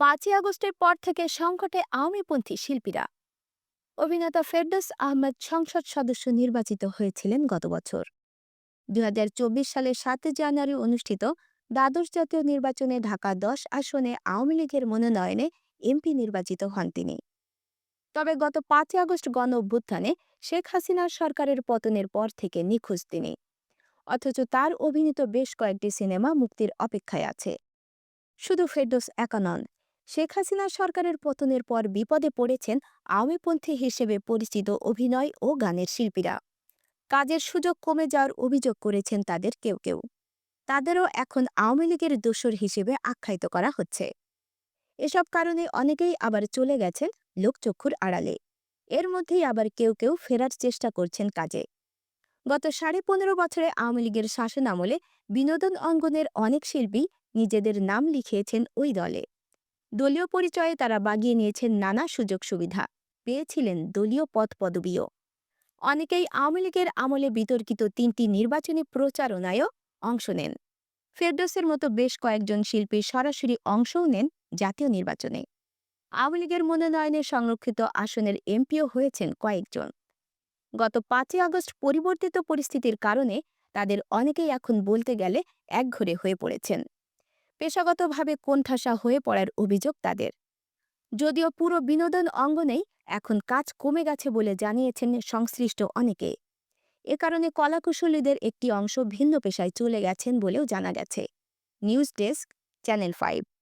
পাঁচই আগস্টের পর থেকে সংকটে আওয়ামীপন্থী শিল্পীরা। অভিনেতা ফেরদৌস আহমেদ সংসদ সদস্য নির্বাচিত হয়েছিলেন গত বছর। দুই সালের সাতই জানুয়ারি অনুষ্ঠিত দ্বাদশ জাতীয় নির্বাচনে ঢাকা দশ আসনে আওয়ামী লীগের মনোনয়নে এমপি নির্বাচিত হন তিনি। তবে গত পাঁচই আগস্ট গণ অভ্যুত্থানে শেখ হাসিনার সরকারের পতনের পর থেকে নিখোঁজ তিনি। অথচ তার অভিনীত বেশ কয়েকটি সিনেমা মুক্তির অপেক্ষায় আছে। শুধু ফেরদৌস একা নন শেখ হাসিনা সরকারের পতনের পর বিপদে পড়েছেন আওয়ামীপন্থী হিসেবে পরিচিত অভিনয় ও গানের শিল্পীরা। কাজের সুযোগ কমে যাওয়ার অভিযোগ করেছেন তাদের কেউ কেউ। তাদেরও এখন আওয়ামী লীগের দোসর হিসেবে আখ্যায়িত করা হচ্ছে। এসব কারণে অনেকেই আবার চলে গেছেন লোকচক্ষুর আড়ালে। এর মধ্যেই আবার কেউ কেউ ফেরার চেষ্টা করছেন কাজে। গত সাড়ে পনেরো বছরে আওয়ামী লীগের শাসন আমলে বিনোদন অঙ্গনের অনেক শিল্পী নিজেদের নাম লিখিয়েছেন ওই দলে। দলীয় পরিচয়ে তারা বাগিয়ে নিয়েছেন নানা সুযোগ সুবিধা। পেয়েছিলেন দলীয় পদ পদবীও অনেকেই আওয়ামী লীগের আমলে বিতর্কিত তিনটি নির্বাচনী প্রচারণায়ও অংশ নেন। ফেরদোসের মতো বেশ কয়েকজন শিল্পী সরাসরি অংশও নেন জাতীয় নির্বাচনে। আওয়ামী লীগের মনোনয়নে সংরক্ষিত আসনের এমপিও হয়েছেন কয়েকজন। গত পাঁচই আগস্ট পরিবর্তিত পরিস্থিতির কারণে তাদের অনেকেই এখন বলতে গেলে একঘরে হয়ে পড়েছেন। পেশাগতভাবে কোণঠাসা হয়ে পড়ার অভিযোগ তাদের। যদিও পুরো বিনোদন অঙ্গনেই এখন কাজ কমে গেছে বলে জানিয়েছেন সংশ্লিষ্ট অনেকে। এ কারণে কলাকুশলীদের একটি অংশ ভিন্ন পেশায় চলে গেছেন বলেও জানা গেছে। News desk, channel five.